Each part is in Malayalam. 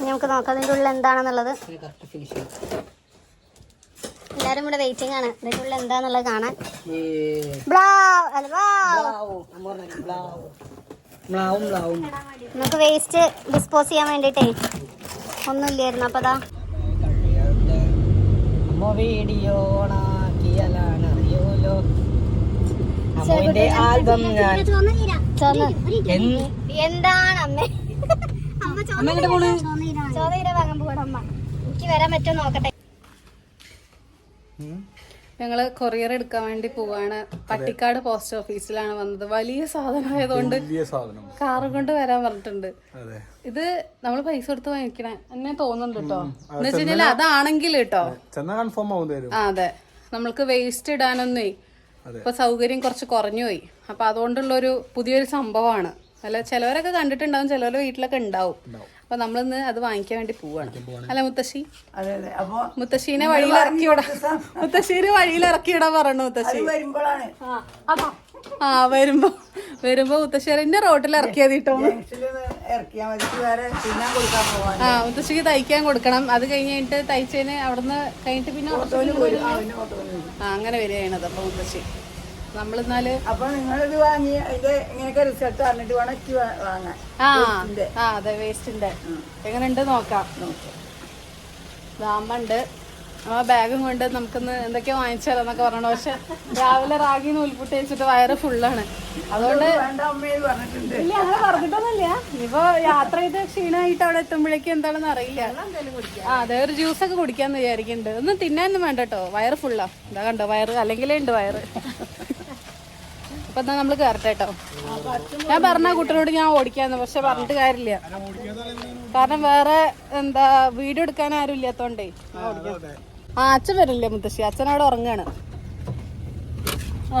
നമുക്ക് നോക്കാം അതിന്റെ ഉള്ളിൽ എന്താണെന്നുള്ളത്. എല്ലാരും കൂടെ വെയിറ്റിംഗ് ആണ്. ഇതിന്റെ ഉള്ളിൽ എന്താന്നുള്ളത് കാണാൻ. നമുക്ക് വേസ്റ്റ് ഡിസ്പോസ് ചെയ്യാൻ വേണ്ടിട്ടേ ഒന്നുമില്ലായിരുന്നു അപ്പൊ അതാ അമ്മ വീഡിയോ ഓണാക്കിയാലാണ് അറിയോലോ അമ്മന്റെ ആൽബം ഞാൻ എന്താണ് അമ്മ? അമ്മ എങ്ങോട്ട് പോണ്? വാങ്ങാൻ അമ്മ. എനിക്ക് വരാൻ പറ്റുമോ നോക്കട്ടെ. ഞങ്ങൾ കൊറിയർ എടുക്കാൻ വേണ്ടി പോവാണ്. പട്ടിക്കാട് പോസ്റ്റ് ഓഫീസിലാണ് വന്നത്. വലിയ സാധനം ആയതുകൊണ്ട് വലിയ സാധനം. കാറ് കൊണ്ട് വരാൻ പറഞ്ഞിട്ടുണ്ട്. അതെ. ഇത് നമ്മൾ പൈസ കൊടുത്ത് വാങ്ങിക്കണേ. എന്നെ തോന്നുന്നുണ്ട് കേട്ടോ എന്ന് വെച്ച് കഴിഞ്ഞാൽ അതാണെങ്കിൽ കേട്ടോ അതെ. നമ്മൾക്ക് വേസ്റ്റ് ഇടാനൊന്നേ ഇപ്പൊ സൗകര്യം കുറച്ച് കുറഞ്ഞു പോയി. അപ്പൊ അതുകൊണ്ടുള്ള ഒരു പുതിയൊരു സംഭവമാണ്. അല്ല ചിലവരൊക്കെ കണ്ടിട്ടുണ്ടാവും. ചിലവരുടെ വീട്ടിലൊക്കെ ഉണ്ടാവും. അപ്പൊ നമ്മളിന്ന് അത് വാങ്ങിക്കാൻ വേണ്ടി പോവാണ്. അല്ല മുത്തശ്ശി? അതെ അതെ. അപ്പൊ മുത്തശ്ശീനെ വഴിയിൽ ഇറക്കി വിടാ മുത്തശ്ശീനെ വഴിയിൽ ഇറക്കി വിടാൻ പറഞ്ഞു മുത്തശ്ശി? ആ, ആ വരുമ്പോ വരുമ്പോ മുത്തശ്ശേരെ എന്നെ റോട്ടിൽ ഇറക്കിയത് കേട്ടോ ആ മുത്തശ്ശിക്ക് തയ്ക്കാൻ കൊടുക്കണം. അത് കഴിഞ്ഞിട്ട് തയ്ച്ചതിന് അവിടുന്ന് കഴിഞ്ഞിട്ട് പിന്നെ ആ അങ്ങനെ വരികയാണത് അപ്പൊ മുത്തശ്ശി. നമ്മളിന്നാൽ അപ്പൊ നിങ്ങളിത് വാങ്ങി അതിന്റെ ഇങ്ങനെയൊക്കെ റിസൾട്ട് അറിഞ്ഞിട്ട് വേണം എനിക്ക് വാങ്ങാൻ. ആ. ആ അതെ വേസ്റ്റിന്റെ എങ്ങനെയുണ്ട് നോക്കാം. ദാമ്പുണ്ട് ആ ബാഗും കൊണ്ട് നമുക്കിന്ന് എന്തൊക്കെയോ വാങ്ങിച്ചാലോന്നൊക്കെ പറഞ്ഞു പക്ഷെ രാവിലെ റാഗി നൂൽപുട്ട് വെച്ചിട്ട് വയറ് ഫുള്ളാണ്. അതുകൊണ്ട് വേണ്ട അമ്മയെ പറഞ്ഞിട്ടുണ്ട്. ഇല്ല അങ്ങനെ പറഞ്ഞിട്ടൊന്നുമില്ല. ഇനിയിപ്പോ യാത്ര ചെയ്ത് ക്ഷീണമായിട്ട് അവിടെ എത്തുമ്പോഴേക്കും എന്താണെന്ന് അറിയില്ല. ആ അതെ ഒരു ജ്യൂസ് ഒക്കെ കുടിക്കാന്ന് വിചാരിക്കുന്നുണ്ട്. ഒന്നും തിന്നാനൊന്നും വേണ്ട കേട്ടോ. വയറ് ഫുള്ളാ ഇതാ കണ്ടോ വയറ് അല്ലെങ്കിലേ ഉണ്ട് വയറ്. അപ്പൊ എന്നാ നമ്മൾ കയറട്ടെ കേട്ടോ ഞാൻ പറഞ്ഞ കുട്ടനോട് ഞാൻ ഓടിക്കാന്ന് പക്ഷെ പറഞ്ഞിട്ട് കാര്യമില്ല. കാരണം വേറെ എന്താ വീഡിയോ എടുക്കാൻ ആരും ഇല്ലാത്തോണ്ടേ. ആ അച്ഛൻ വരില്ലേ മുത്തശ്ശി? അച്ഛൻ അവിടെ ഉറങ്ങാണ്.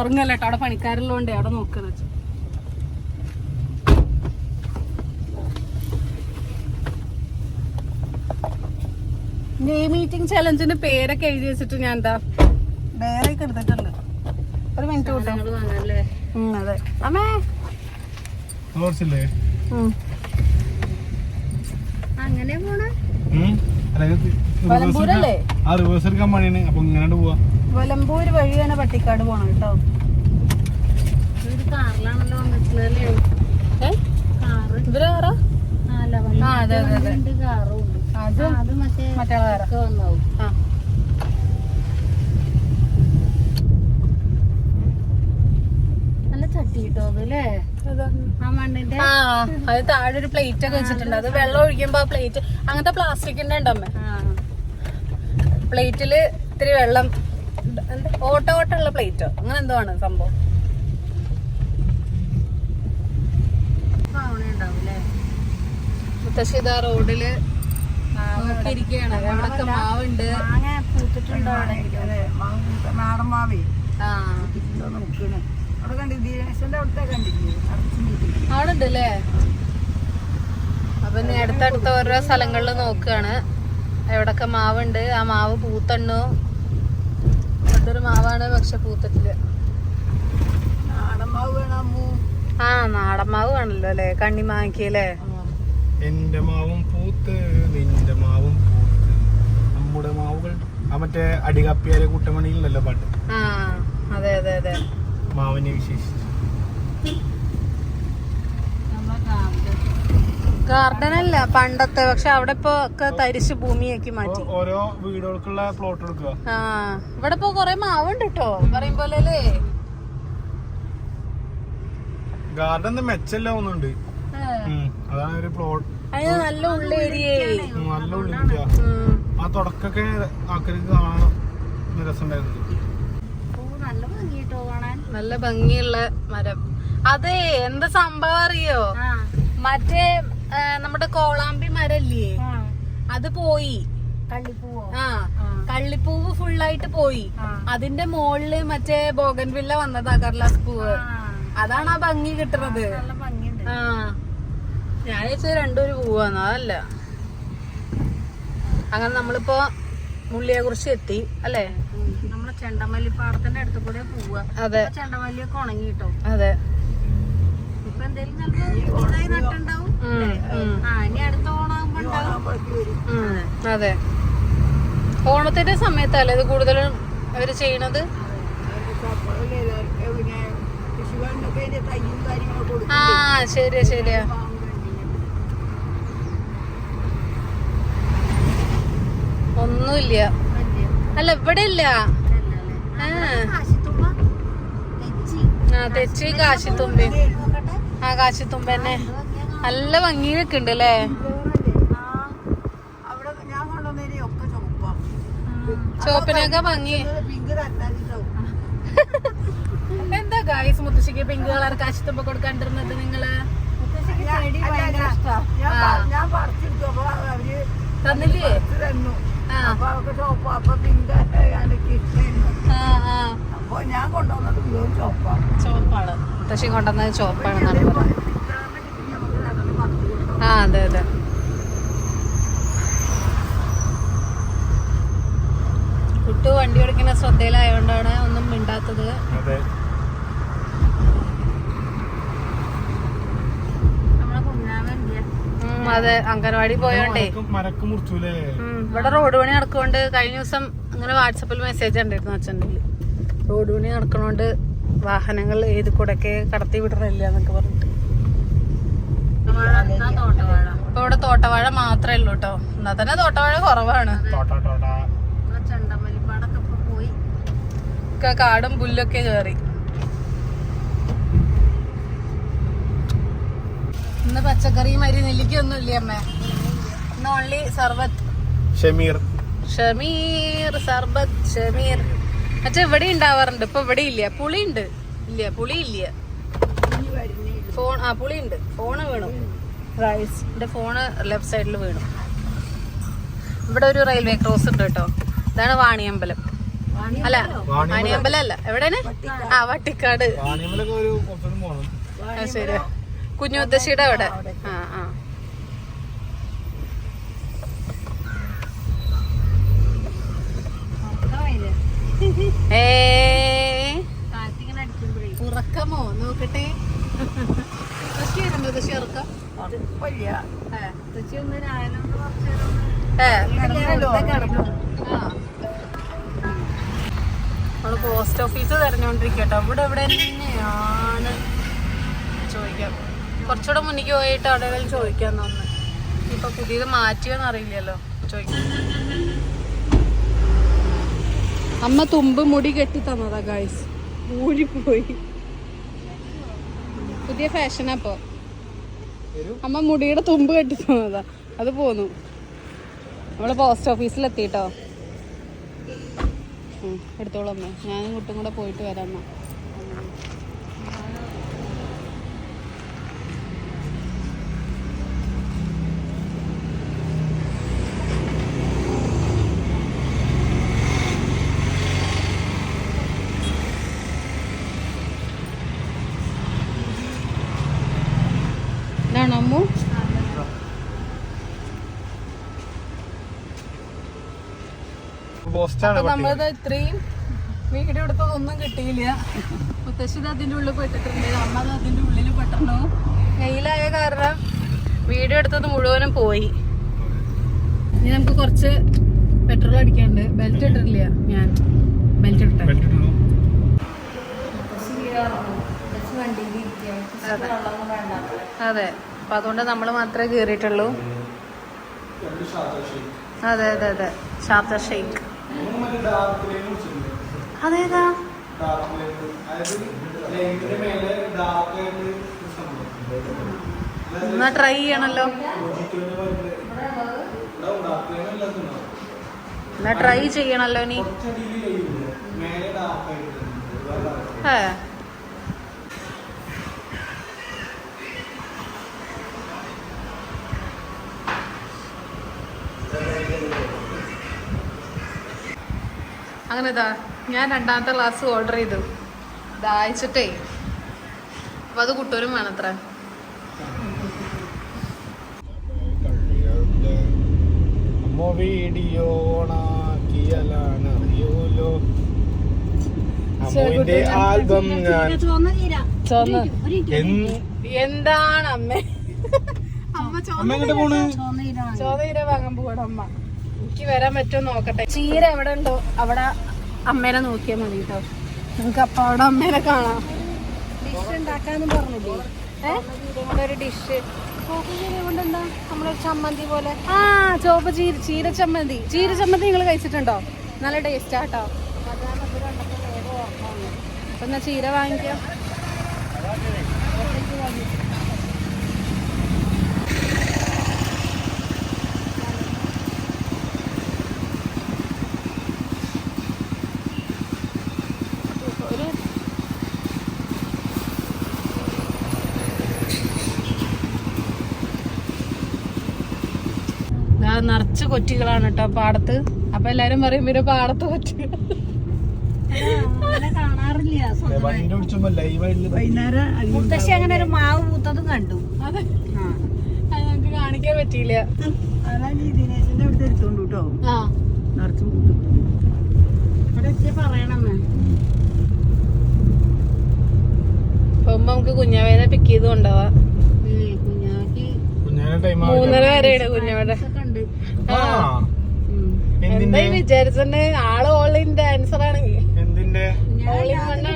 ഉറങ്ങല്ല കേട്ടോ അവിടെ പണിക്കാരുള്ളതുകൊണ്ടേ അവിടെ അച്ഛൻ. നെയ് മീറ്റിംഗ് ചലഞ്ചിന്റെ പേരൊക്കെ എഴുതി വെച്ചിട്ട് ഞാൻ എന്താ വേറെ എടുത്തിട്ടുണ്ട്. ഒരു മിനിറ്റ് കൂട്ടോ. അതെ. അമ്മേ. തോർച്ചില്ലേ? ഉം. അങ്ങനെ പോണ? ആ റിവേഴ്സ് എടുക്കാൻ പണിയാണ്. അപ്പൊ ഇങ്ങനെ പോവാ. വലമ്പൂര് വഴിയാണ് പട്ടിക്കാട് പോണം കേട്ടോ. കാറിലാണല്ലോ ഇവർ കാറാ. ആ അതെ അതെ അത്. അത് മറ്റേ മറ്റേ കാറാ. ആ അതല്ലേ ആ മണ്ണിന്റെ? ആ അത് താഴെ ഒരു പ്ലേറ്റ് ഒക്കെ വെച്ചിട്ടുണ്ട്. അത് വെള്ളം ഒഴിക്കുമ്പോ ആ പ്ലേറ്റ് അങ്ങനത്തെ പ്ലാസ്റ്റിക്കിന്റെ ഉണ്ടമ്മേ പ്ലേറ്റിൽ ഇത്തിരി വെള്ളം ഓട്ട ഓട്ടമുള്ള പ്ലേറ്റോ അങ്ങനെ എന്തോ ആണ് സംഭവം. മുത്തശ്ശി ഇതാ റോഡിൽ നോക്കിയിരിക്കുകയാണ് എവിടൊക്കെ മാവുണ്ട്. മാങ്ങ പൂത്തിട്ടുണ്ടോ മാവ് നാടൻ മാവേ ആ. നോക്കണേ അവിടെ കണ്ടി ദിനേശന്റെ അവിടുത്തെ കണ്ടില്ലേ? അടച്ചു നീട്ടി അവിടെ ഉണ്ട് അല്ലേ അപ്പൊ ഇനി അടുത്തടുത്ത ഓരോ സ്ഥലങ്ങളിൽ നോക്കുകയാണ് എവിടൊക്കെ മാവുണ്ട്? ആ മാവ് പൂത്തണ്ണു. അതൊരു മാവാണ് പക്ഷെ പൂത്തട്ടിൽ നാടൻ മാവ് വേണം ആ നാടൻ മാവ് വേണല്ലോ അല്ലേ? കണ്ണിമാക്കിയല്ലേ എന്റെ മാവും പൂത്ത് നിന്റെ മാവും പൂത്ത്. നമ്മുടെ മാവുകൾ ആ മറ്റേ അടികപ്പിയാലെ കൂട്ടമണിയിലല്ലോ പാട്ട്. ആ അതെ അതെ അതെ. മാവിനെ വിശേഷിച്ച്. ഗാർഡൻ അല്ല പണ്ടത്തെ പക്ഷെ അവിടെ ഇപ്പൊ ഒക്കെ തരിശ് ഭൂമിയാക്കി മാറ്റി. ഓരോ വീടുകൾക്കുള്ള പ്ലോട്ട് എടുക്കുക. ആ ഇവിടെ ഇപ്പൊ കൊറേ മാവുണ്ട് കേട്ടോ പറയും പോലെ അല്ലേ ഗാർഡൻ മെച്ചല്ല ഒന്നുണ്ട് അതാണ് ഒരു പ്ലോട്ട് നല്ല ഉള്ള ഏരിയ. നല്ല ഉള്ളിരിക്കുക ആ തുടക്കൊക്കെ ആൾക്കാർക്ക് കാണാൻ രസമുണ്ടായിരുന്നു നല്ല ഭംഗി കിട്ടോ കാണാൻ നല്ല ഭംഗിയുള്ള മരം. അതെ എന്താ സംഭവം അറിയോ? മറ്റേ നമ്മുടെ കോളാമ്പി മരല്ലേ? അത് പോയി. ആ. കള്ളിപ്പൂവ് ഫുള്ളായിട്ട് പോയി. അതിന്റെ മുകളിൽ മറ്റേ ബോഗൻവില്ല വന്നതാ കർലാസ് പൂവ്. അതാണ് ആ ഭംഗി കിട്ടുന്നത് ആ ഞാൻ വെച്ചത് രണ്ടൊരു പൂവാന്ന് അതല്ല. അങ്ങനെ നമ്മളിപ്പോ മുള്ളിയെ കുറിച്ച് എത്തി അല്ലേ? ചെണ്ടമല്ലി പാടത്തിന്റെ അടുത്ത് കൂടെ പോവുക. അതെ. ചെണ്ടമല്ലിയൊക്കെ ഉണങ്ങി കിട്ടോ അതെ. ഇപ്പൊ എന്തെങ്കിലും ചിലപ്പോ ഇതായി നട്ടുണ്ടാവും. ആ ഇനി അടുത്ത ഓണാകുമ്പോ ഉണ്ടാവും. ഉം, അതെ. ഓണത്തിന്റെ സമയത്തല്ലേ ഇത് കൂടുതലും അവർ ചെയ്യണത്? ആ ശരിയാ ശരിയാ. ഒന്നുമില്ല. അല്ല ഇവിടെ ഇല്ല തെച്ചി കാശിത്തുമ്പി ആ കാശിത്തുമ്പ തന്നെ നല്ല ഭംഗി നിൽക്കുന്നുണ്ട് അല്ലേ ചോപ്പിനൊക്കെ ഭംഗി എന്താ ഗായ്സ് മുത്തശ്ശിക്ക് പിങ്ക് കളർ കാശിത്തുമ്പ കൊടുക്കാണ്ടിരുന്നത് നിങ്ങൾ തന്നില്ലേ അപ്പൊ അവർക്ക് ചോപ്പ അപ്പൊ പിങ്ക് ഇഷ്ടമായിരുന്നു അപ്പൊ ഞാൻ കൊണ്ടുവന്നത് ചോപ്പാണ്. മുത്തശ്ശി കൊണ്ടുവന്നത് ചോപ്പാണെന്നാണ് പറഞ്ഞത് ആ അതെ അതെ. കുട്ടു വണ്ടി ഓടിക്കുന്ന ശ്രദ്ധയിലായോണ്ടാണ് ഒന്നും മിണ്ടാത്തത്. അതെ അംഗൻവാടി പോയോണ്ടേ. ഇവിടെ റോഡ് പണി നടക്കുകൊണ്ട് കഴിഞ്ഞ ദിവസം ഇങ്ങനെ വാട്സപ്പിൽ മെസ്സേജ് ഉണ്ടായിരുന്നു അച്ഛന്റെ റോഡ് പണി നടക്കണോണ്ട് വാഹനങ്ങൾ ഏത് കൂടെയൊക്കെ കടത്തി വിടണില്ല എന്നൊക്കെ പറഞ്ഞിട്ട്. ഇപ്പൊ ഇവിടെ തോട്ടവാഴ മാത്രമേ ഉള്ളൂ കേട്ടോ എന്നാ തന്നെ തോട്ടവാഴ കുറവാണ്. കാടും പുല്ലൊക്കെ കയറി ഇന്ന് പച്ചക്കറി മരി നെല്ലിക്കൊന്നും ഇല്ല അമ്മ? ഇന്ന് ഓൺലി സർബത്ത്. ഷമീർ. ഷമീർ സർബത്ത് ഷമീർ. മറ്റേ ഇവിടെ ഉണ്ടാവാറുണ്ട്. ഇപ്പൊ ഇവിടെ ഇല്ല പുളി ഉണ്ട് ഇല്ല പുളി ഇല്ല ഫോൺ ആ പുളി ഉണ്ട് ഫോണ് വീണു. റൈസ് എന്റെ ഫോണ് ലെഫ്റ്റ് സൈഡിൽ വീണു. ഇവിടെ ഒരു റെയിൽവേ ക്രോസ് ഉണ്ട് കേട്ടോ. ഇതാണ് വാണിയമ്പലം. അല്ല വാണിയമ്പലം. അല്ല. എവിടെയാണ്? ആ വട്ടിക്കാട്. ശരി കുഞ്ഞുമുത്തശ്ശിയുടെ അവിടെ. ആ ആ. ഏ. ഉറക്കമോ? നോക്കട്ടെ. വരുമ്പോ ഉറക്കം. നമ്മൾ പോസ്റ്റ് ഓഫീസ് തെരഞ്ഞോണ്ടിരിക്കട്ടോ. ഇവിടെ ഇവിടെ തന്നെയാണ് ചോദിക്കാം. കുറച്ചുകൂടെ മുന്നിക്ക് പോയിട്ട് അവിടെ എവിടെയും ചോദിക്കാൻ തോന്നുന്നു. ഇപ്പൊ പുതിയത് മാറ്റിയോന്ന് അറിയില്ലല്ലോ. ചോദിക്കാം അമ്മ തുമ്പ് മുടി കെട്ടി തന്നതാ ഗായ്സ് പോയി പുതിയ ഫാഷൻ അപ്പൊ അമ്മ മുടിയുടെ തുമ്പ് കെട്ടി തന്നതാ. അത് പോന്നു. നമ്മൾ പോസ്റ്റ് ഓഫീസിൽ എത്തിട്ടോ എടുത്തോളൂ അമ്മ. ഞാനും കുട്ടും കൂടെ പോയിട്ട് വരാം എന്നാ. ഇതാണോ അമ്മു നമ്മളത് ഇത്രയും വീഡിയോ എടുത്തതൊന്നും കിട്ടിയില്ല. മുത്തശ്ശി അതിന്റെ ഉള്ളിൽ പെട്ടിട്ടുണ്ട് അമ്മ അതിന്റെ ഉള്ളിൽ പെട്ടിരുന്നു വെയിലായ കാരണം വീട് എടുത്തത് മുഴുവനും പോയി. ഇനി നമുക്ക് കുറച്ച് പെട്രോൾ അടിക്കാണ്ട് ബെൽറ്റ് ഇട്ടിട്ടില്ല ഞാൻ. ബെൽറ്റ് ഇട്ടു അതെ അതെ. അപ്പൊ അതുകൊണ്ട് നമ്മൾ മാത്രമേ കയറിയിട്ടുള്ളൂ. അതെ അതെ അതെ. ഷാർജ ഷെയ്ക്ക് അതേതാ? എന്നാ ട്രൈ ചെയ്യണല്ലോ. എന്നാ ട്രൈ ചെയ്യണല്ലോ നീ ഏ. അങ്ങനെ ഇതാ ഞാൻ രണ്ടാമത്തെ ക്ലാസ് ഓർഡർ ചെയ്തു. ദാഹിച്ചിട്ടേ അപ്പൊ അത് കുട്ടൂരും വേണത്ര. അമ്മുവിന്റെ ആൽബം ഞാൻ എന്താണ് അമ്മ അമ്മ ചോദീര വാങ്ങാൻ പോകണം അമ്മ. എനിക്ക് വരാൻ പറ്റുമോ നോക്കട്ടെ. ചീര എവിടെ ഉണ്ടോ? അവിടെ അമ്മേനെ നോക്കിയാൽ മതി കേട്ടോ. നിങ്ങൾക്ക് അപ്പൊ അവിടെ അമ്മേനെ കാണാം. ഡിഷ് ഉണ്ടാക്കാന്ന് പറഞ്ഞില്ലേ? ഏഹ് ഇവിടെ ഒരു ഡിഷ് കൊണ്ടെന്താ നമ്മളൊരു ചമ്മന്തി പോലെ. ആ ചോപ്പ് ചീര ചീര ചമ്മന്തി. ചീര ചമ്മന്തി നിങ്ങൾ കഴിച്ചിട്ടുണ്ടോ? നല്ല ടേസ്റ്റ് ആട്ടോ അതാണ് ഇത് കണ്ടപ്പോൾ വേഗം ഓർമ്മ അപ്പൊ എന്നാ ചീര വാങ്ങിക്കാം ഒരു ദാ നിറച്ച് കൊറ്റികളാണ് കേട്ടോ പാടത്ത്. അപ്പൊ എല്ലാരും പറയും പിന്നെ പാടത്ത് കൊറ്റി മുത്തശ്ശി അങ്ങനെ ഒരു മാവ് പൂത്തതും കണ്ടു. ഞങ്ങക്ക് കാണിക്കാൻ പറ്റിയില്ല. ദിനേശന്റെ അടുത്ത് എടുത്തോണ്ട് കേട്ടോ ആ. നിറച്ചും പൂത്തു. ഇവിടെ എത്തിയ പറയണമെന്ന് അപ്പൊ ഉമ്മ നമുക്ക് കുഞ്ഞാവേനെ പിക്ക് ചെയ്ത് കൊണ്ടുപോവാ. കുഞ്ഞാക്ക് കുഞ്ഞാനെ ടൈം മൂന്നര വരെയാണ് കുഞ്ഞാവേടെ ഒക്കെ ഉണ്ട് ആ. എന്താ എന്തിന്റെ ഈ വിചാരിച്ചെ ആൾ ഓൺലൈൻ ഡാൻസർ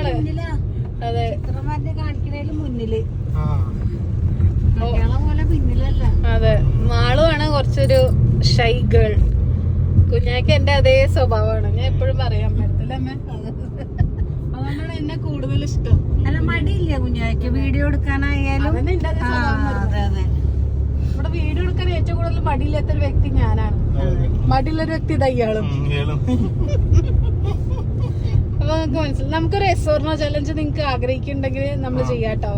മുന്നിലാ. അതെ. മുന്നിൽ. ആ. മലയാളം പോലെ പിന്നിലല്ല. അതെ. മാളുമാണ് കുറച്ചൊരു ഷൈ ഗേൾ കുഞ്ഞാക്ക് എന്റെ അതേ സ്വഭാവമാണ്. ഞാൻ എപ്പോഴും പറയാൻ പറ്റത്തില്ല അതുകൊണ്ടാണ് എന്നെ കൂടുതൽ ഇഷ്ടം. അല്ല മടിയില്ല കുഞ്ഞാക്ക്. വീഡിയോ എടുക്കാനായാലും അതെ. അതെ. വീഡിയോ എടുക്കാൻ ഏറ്റവും കൂടുതൽ മടിയില്ലാത്ത ഒരു വ്യക്തി ഞാനാണ്. മടിയിലൊരു വ്യക്തി തയ്യാളും അപ്പൊ നമുക്ക് മനസ്സിലായി. നമുക്കൊരു എസോർണോ ചലഞ്ച് നിങ്ങൾക്ക് ആഗ്രഹിക്കുന്നുണ്ടെങ്കിൽ നമ്മൾ ചെയ്യാട്ടോ.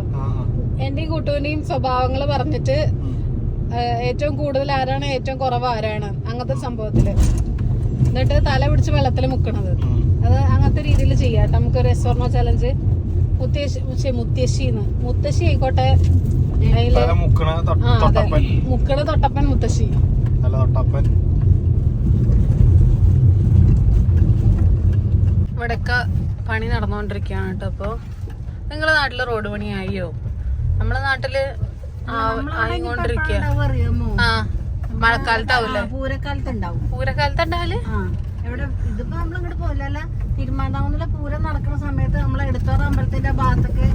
എന്റെയും കൂട്ടുവിന്റെയും സ്വഭാവങ്ങൾ പറഞ്ഞിട്ട് ഏറ്റവും കൂടുതൽ ആരാണ് ഏറ്റവും കുറവ് ആരാണ് അങ്ങനത്തെ സംഭവത്തിൽ. എന്നിട്ട് തല പിടിച്ച് വെള്ളത്തിൽ മുക്കണത്. അത് അങ്ങനത്തെ രീതിയിൽ ചെയ്യാട്ടോ നമുക്കൊരു എസോർണോ ചലഞ്ച് മുത്തശ്ശി ശ്ശെ, മുത്തശ്ശിന്ന് മുത്തശ്ശി ആയിക്കോട്ടെ. മുക്കണ തൊട്ടപ്പൻ. മുത്തശ്ശി. തല തൊട്ടപ്പൻ. ഇവിടെയൊക്കെ പണി നടന്നുകൊണ്ടിരിക്കുകയാണ് കേട്ടോ അപ്പൊ. നിങ്ങളെ നാട്ടിൽ റോഡ് പണി ആയോ നമ്മളെ നാട്ടിൽ ആയിക്കൊണ്ടിരിക്കുക ആ മഴക്കാലത്താവൂലേ ആ, പൂരക്കാലത്ത് എവിടെ? ഇതിപ്പോ നമ്മളിങ്ങോട്ട് പോലല്ല തിരുമാന്താവുന്നിലെ പൂരം നടക്കുന്ന സമയത്ത് നമ്മൾ എടുത്തോറ അമ്പലത്തിന്റെ ഭാഗത്തൊക്കെ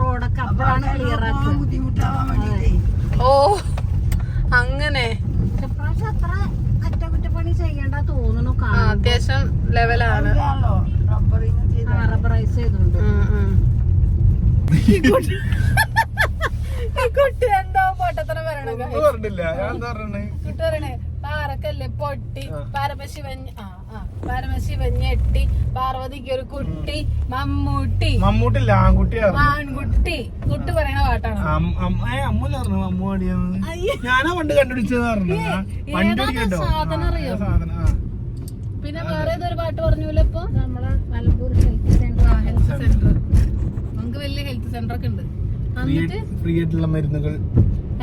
റോഡൊക്കെ അപ്പോഴാണ് ക്ലിയർ ഓ അങ്ങനെ. ഇപ്രാവശ്യം അത്ര അറ്റകുറ്റപ്പണി ചെയ്യണ്ട തോന്നുന്നു ആ അത്യാവശ്യം ലെവലാണ്. റബ്ബറൈസ് ചെയ്തോണ്ട് കുട്ടി എന്താ പൊട്ടത്തനം വരണേ ഒന്നും പറഞ്ഞില്ല. ഞാൻ എന്താ പറഞ്ഞേ കുട്ടി പറയണേ പാറക്കല്ലേ പൊട്ടി പരമശിവൻ ആ ആ പരമശിവൻ ഞെട്ടി പാർവതിക്ക് ഒരു കുട്ടി മമ്മൂട്ടി. മമ്മൂട്ടി ആൺകുട്ടി ആൺകുട്ടി. കുട്ട് പറയണ പാട്ടാണ്? അമ്മൂല പറഞ്ഞു അമ്മു പാടിയാന്ന്? ഞാനാ പണ്ട് കണ്ടുപിടിച്ചത് പറഞ്ഞു സാധനം അറിയോ? സാധനം? പിന്നെ വേറെ ഏതൊരു പാട്ട് പറഞ്ഞൂല്ലോ ഇപ്പൊ? നമ്മളെ Malappur health centre health centre നമുക്ക് വലിയ ഹെൽത്ത് സെന്റർ ഒക്കെ ഉണ്ട്. എന്നിട്ട്? ഫ്രീ ആയിട്ടുള്ള മരുന്നുകൾ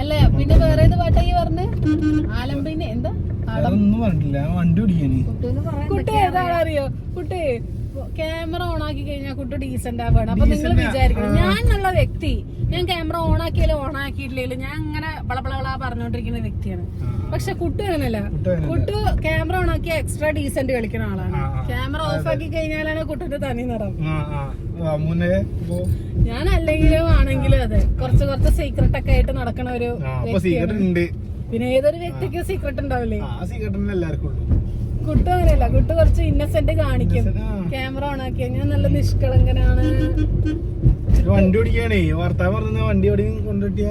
അല്ല പിന്നെ വേറെ ഏത് പാട്ടാ ഈ പറഞ്ഞ്? ആലമ്പിന് എന്താ? അതൊന്നും പറഞ്ഞില്ല വണ്ടി ഓടിക്കാന്. കുട്ടൂന്ന് പറയാൻ കുട്ടി ഏതാണറിയോ കുട്ടി ക്യാമറ ഓൺ ആക്കി കഴിഞ്ഞാൽ കുട്ടി ഡീസന്റ് ആവാണ് അപ്പൊ നിങ്ങൾ വിചാരിക്കണം. ഞാൻ എന്നുള്ള വ്യക്തി. ഞാൻ ക്യാമറ ഓൺ ആക്കിയാലും ഓൺ ആക്കിയിട്ടില്ലെങ്കിലും ഞാൻ അങ്ങനെ ബളബള പറഞ്ഞോണ്ടിരിക്കുന്ന വ്യക്തിയാണ്. പക്ഷെ കുട്ടു അങ്ങനല്ല. കുട്ടു ക്യാമറ ഓൺ ആക്കി എക്സ്ട്രാ ഡീസന്റ് കളിക്കുന്ന ആളാണ്. ക്യാമറ ഓഫ് ആക്കി കഴിഞ്ഞാലാണ് കുട്ടിന്റെ തനി നിറം. ഞാൻ അല്ലെങ്കിലും ആണെങ്കിലും അതെ. കുറച്ച് കുറച്ച് സീക്രട്ട് ഒക്കെ ആയിട്ട് നടക്കണ ഒരു പിന്നെ ഏതൊരു വ്യക്തിക്ക് സീക്രട്ട് ഉണ്ടാവില്ലേ? കുട്ടു അങ്ങനെയല്ല. കുട്ടു കുറച്ച് ഇന്നസെന്റ് കാണിക്കും. ക്യാമറ ഓൺ ആക്കി ഞാൻ നല്ല നിഷ്കളങ്കനാണ്. വണ്ടി ഓടിക്കാണേ വാർത്താ പറഞ്ഞ വണ്ടി ഓടി കൊണ്ടുപോട്ടിയ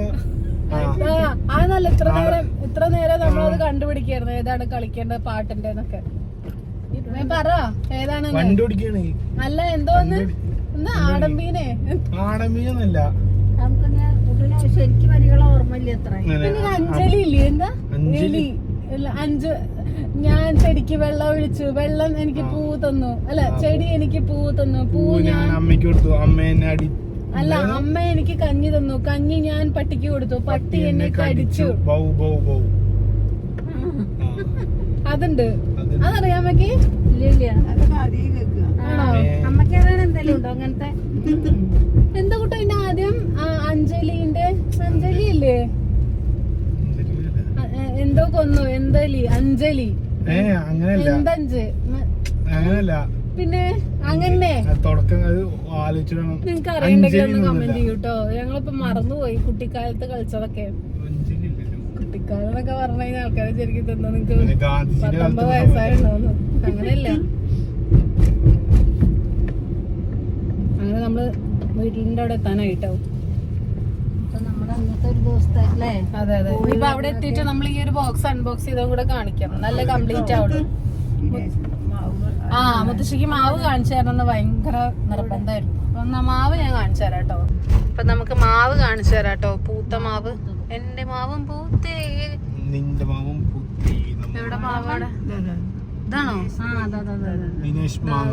ആ ആ, ആ നല്ല ഇത്ര നേരം ഇത്ര നേരം നമ്മളത് കണ്ടുപിടിക്കായിരുന്നു. ഏതാണ് കളിക്കേണ്ട പാട്ടിന്റെ എന്നൊക്കെ പറ ഏതാണ് അല്ല എന്തോന്ന് ഒന്ന്? ആടമ്പീനെ ആടമീന്നല്ല നമുക്ക് ഞാൻ കുട്ടൂന് ശരിക്കും വരികളെ ഓർമ്മയില്ല എത്ര അഞ്ജലി ഇല്ലേ? എന്താ? അഞ്ജലി. എലി. അല്ല അഞ്ച്. ഞാൻ ചെടിക്ക് വെള്ളം ഒഴിച്ചു. വെള്ളം എനിക്ക് പൂ തന്നു. അല്ല ചെടി എനിക്ക് പൂ തന്നു. പൂ ഞാൻ അമ്മയ്ക്ക് കൊടുത്തു. അമ്മ എന്നെ അടി അല്ല അമ്മ എനിക്ക് കഞ്ഞി തന്നു. കഞ്ഞി ഞാൻ പട്ടിക്ക് കൊടുത്തു. പട്ടി എന്നെ കടിച്ചു. ബൗ ബൗ ബൗ അതുണ്ട്. അത് അമ്മയ്ക്ക് ഇല്ല ഇല്ല. ആണോ? അമ്മയ്ക്ക് ഏതാണ് എന്തെങ്കിലും ഉണ്ടോ അങ്ങനത്തെ? എന്താ കൂട്ടോ പിന്നെ ആദ്യം? അഞ്ജലിന്റെ? അഞ്ജലി അല്ലേ എന്തോ കൊന്നു. എന്തലി? അഞ്ജലി. അങ്ങനെയല്ല. പിന്നെ അങ്ങനെ തുടക്കം നിങ്ങൾക്ക് നിങ്ങക്ക് അറിയണ്ടെങ്കിൽ കമന്റ് ചെയ്യൂട്ടോ? ഞങ്ങളിപ്പോ മറന്നുപോയി കുട്ടിക്കാലത്ത് കളിച്ചതൊക്കെ. കുട്ടിക്കാലൊക്കെ. കുട്ടിക്കാലം എന്നൊക്കെ പറഞ്ഞു കഴിഞ്ഞാൽ ആൾക്കാരെ ശരിക്കും തന്നെ നിങ്ങക്ക് പത്തൊമ്പത് കാലത്ത് വയസ്സായിട്ടുണ്ടോന്ന് അങ്ങനെയല്ല. അങ്ങനെ നമ്മൾ വീട്ടിലിന്റെ അവിടെ എത്താനായിട്ടോ? അതെ അതെ. ഇനിയിപ്പോ അവിടെ എത്തിയിട്ട് നമ്മൾ ഈ ഒരു ബോക്സ് അൺബോക്സ് ചെയ്തും കൂടെ കാണിക്കാം. നല്ല കംപ്ലീറ്റ് ആവുള്ളൂ. ആ മുത്തശ്ശിക്ക് മാവ് കാണിച്ചു തരണം ഭയങ്കര നിർബന്ധമായിരുന്നു. അപ്പൊ മാവ് ഞാൻ കാണിച്ചു തരാം കേട്ടോ. അപ്പൊ നമുക്ക് മാവ് കാണിച്ചു തരാം കേട്ടോ. പൂത്ത മാവ്. എന്റെ മാവും പൂത്തേ. നിന്റെ മാവും പുത്തി. എവിടെ മാവാണ് ഇതാണോ?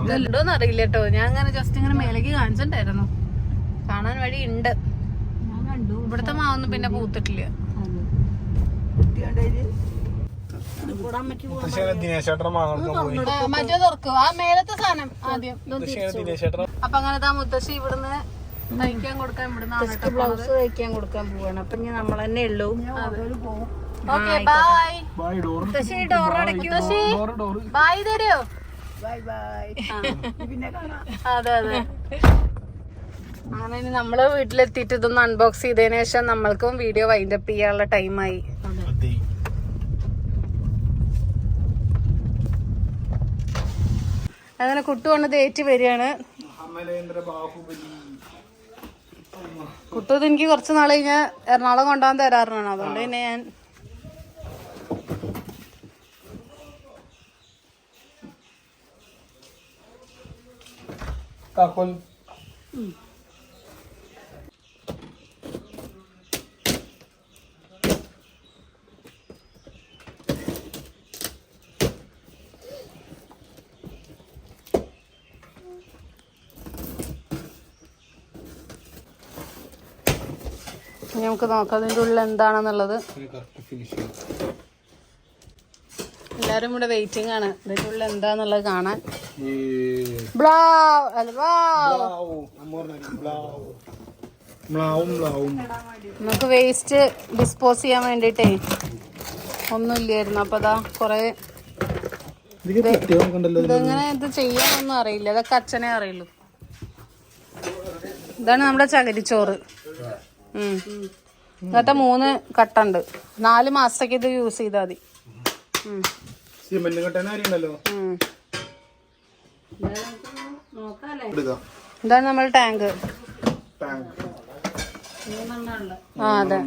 ഇതുണ്ടോന്ന് അറിയില്ല കേട്ടോ. ഞാൻ അങ്ങനെ ജസ്റ്റ് ഇങ്ങനെ മേലേക്ക് കാണിച്ചിട്ടുണ്ടായിരുന്നു. കാണാൻ വഴി ഉണ്ട്. ഞാൻ കണ്ടു. ഇവിടുത്തെ മാവൊന്നും പിന്നെ പൂത്തിട്ടില്ല. മറ്റേ തുറക്കും. ആ മേലത്തെ സാധനം ആദ്യം അപ്പൊ അങ്ങനെ ആ മുത്തശ്ശി ഇവിടുന്ന് തയ്ക്കാൻ കൊടുക്കാൻ ഇവിടുന്ന് ബ്ലൗസ് തയ്ക്കാൻ കൊടുക്കാൻ പോവാണ്. അപ്പൊ ഇനി നമ്മൾ തന്നെ ഉള്ളൂ. ഓക്കെ ബൈ ബൈ ഡോർ മുത്തശ്ശി ഡോർ അടയ്ക്കൂ. മുത്തശ്ശി door door bye bye bye പിന്നെ കാണാം. അതെ അതെ. അങ്ങനെ ഇനി നമ്മൾ വീട്ടിലെത്തിയിട്ട് ഇതൊന്ന് അൺബോക്സ് ചെയ്തതിനു ശേഷം നമ്മൾക്കും വീഡിയോ വൈൻഡപ്പ് ചെയ്യാനുള്ള ടൈമായി അങ്ങനെ കുട്ടു കൊണ്ട് തേറ്റ് വരികയാണ്. അമലേന്ദ്ര ബാഹുബലി. കുട്ടു എനിക്ക് കുറച്ച് നാൾ കഴിഞ്ഞാൽ എറണാകുളം കൊണ്ടുപോകാൻ തരാറുണ്ടാണ് അതുകൊണ്ട് തന്നെ ഞാൻ താക്കോൽ നമുക്ക് നോക്കാം അതിന്റെ ഉള്ളിൽ എന്താണെന്നുള്ളത്. എല്ലാരും ഇവിടെ വെയിറ്റിംഗ് ആണ്. ഇതിന്റെ ഉള്ളിൽ എന്താന്നുള്ളത് കാണാൻ. നമുക്ക് വേസ്റ്റ് ഡിസ്പോസ് ചെയ്യാൻ വേണ്ടിട്ടേ ഒന്നുമില്ലായിരുന്നു. അപ്പൊ അതാ കൊറേ ഇതെങ്ങനെ ഇത് ചെയ്യാനൊന്നും അറിയില്ല. ഇതൊക്കെ അച്ഛനെ അറിയുള്ളൂ. ഇതാണ് നമ്മുടെ ചകരിച്ചോറ്. ഉം. ഇങ്ങനത്തെ മൂന്ന് കട്ടുണ്ട്. നാല് മാസത്തേക്ക് ഇത് യൂസ് ചെയ്താൽ മതി. സിമെന്റ് ഇതാണ് നമ്മൾ ടാങ്ക് ടാങ്ക് ആ അതെ.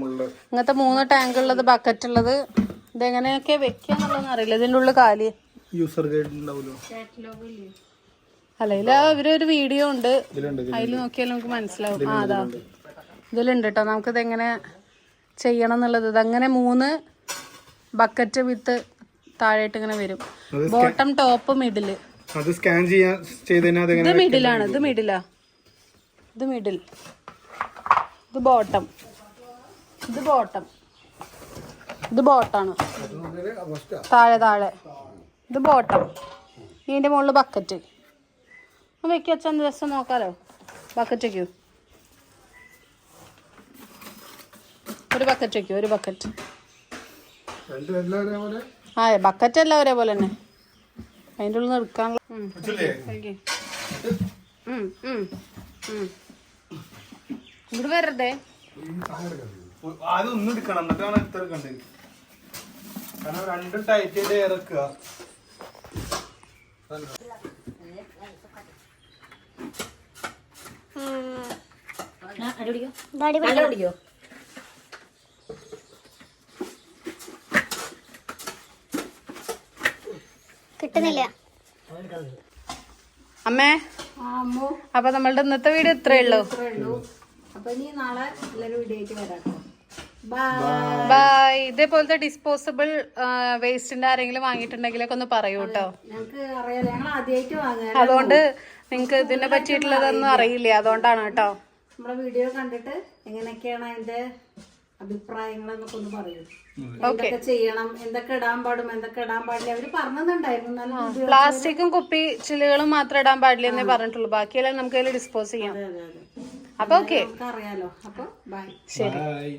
ഇങ്ങനത്തെ മൂന്ന് ടാങ്ക് ഉള്ളത് ബക്കറ്റ് ഉള്ളത് ഇതെങ്ങനെയൊക്കെ വെക്കാന്നുള്ളതെന്ന് അറിയില്ല. ഇതിന്റെ ഉള്ളിൽ കാലി. യൂസർ ഗൈഡ് ഉണ്ടാവുമല്ലോ. അല്ലെങ്കിൽ അവരൊരു വീഡിയോ ഉണ്ട്. അതിൽ നോക്കിയാൽ നമുക്ക് മനസ്സിലാവും. ആ അതാ. ഇതിലുണ്ട് കേട്ടോ നമുക്കിത് എങ്ങനെ ചെയ്യണം എന്നുള്ളത്. ഇതങ്ങനെ മൂന്ന് ബക്കറ്റ് വിത്ത് താഴേട്ട് ഇങ്ങനെ വരും. ബോട്ടം ടോപ്പ് മിഡിൽ അത് സ്കാൻ ചെയ്യാൻ ഇത് മിഡിലാണ് ഇത് മിഡിലാ ഇത് മിഡിൽ ഇത് ബോട്ടം ഇത് ബോട്ടം ഇത് ബോട്ടാണ് താഴെ താഴെ. ഇത് ബോട്ടം ഇതിന്റെ മുകളിൽ ബക്കറ്റ് വെക്കി വെച്ചാൽ രസം നോക്കാലോ. ബക്കറ്റ് വെക്കൂ ഒരു ബക്കറ്റ് വെക്കൂ ഒരു ബക്കറ്റ് ആ ബക്കറ്റ് എല്ലാം ഒരേപോലെ തന്നെ. അതിന്റെ ഉള്ളിൽ നിന്ന് എടുക്കാനുള്ള ഉം, ഉം. ഇങ്ങോട്ട് വരരുതേ ആദ്യം ഒന്നും എടുക്കണം എന്നിട്ടാണ് അടുത്ത എടുക്കണ്ടത് കാരണം രണ്ട് ടൈറ്റ് ഇറക്കുക. കിട്ടുന്നില്ല. അമ്മേ അപ്പൊ നമ്മളുടെ ഇന്നത്തെ വീഡിയോ ഇത്രയേ ഉള്ളൂ. അപ്പൊ ഇനി നാളെ എല്ലാവരും വീഡിയോ ആയിട്ട് വരാം. ബൈ ബൈ ഇതേപോലത്തെ ഡിസ്പോസിബിൾ വേസ്റ്റിന്റെ ആരെങ്കിലും വാങ്ങിയിട്ടുണ്ടെങ്കിലൊക്കെ ഒന്ന് പറയൂ കേട്ടോ. അതുകൊണ്ട് നിങ്ങക്ക് ഇതിനെ പറ്റിയിട്ടുള്ളതൊന്നും അറിയില്ല. അതുകൊണ്ടാണ് കേട്ടോ. നമ്മുടെ വീഡിയോ കണ്ടിട്ട് എങ്ങനെയൊക്കെയാണ് അതിന്റെ അഭിപ്രായങ്ങളെന്നൊക്കെ ഒന്ന് പറയൂ. എന്തൊക്കെ ചെയ്യണം എന്തൊക്കെ ഇടാൻ പാടും എന്തൊക്കെ ഇടാൻ പാടില്ല. അവർ പറഞ്ഞിട്ടുണ്ടായിരുന്നു. പ്ലാസ്റ്റിക്കും കുപ്പി ചില്ലുകളും മാത്രം ഇടാൻ പാടില്ല എന്നേ പറഞ്ഞിട്ടുള്ളൂ. ബാക്കിയെല്ലാം നമുക്ക് അതിൽ ഡിസ്പോസ് ചെയ്യാം. അതെ, അതെ. അപ്പൊ ഓക്കെ. അറിയാലോ. അപ്പൊ ബൈ ശരി. ബൈ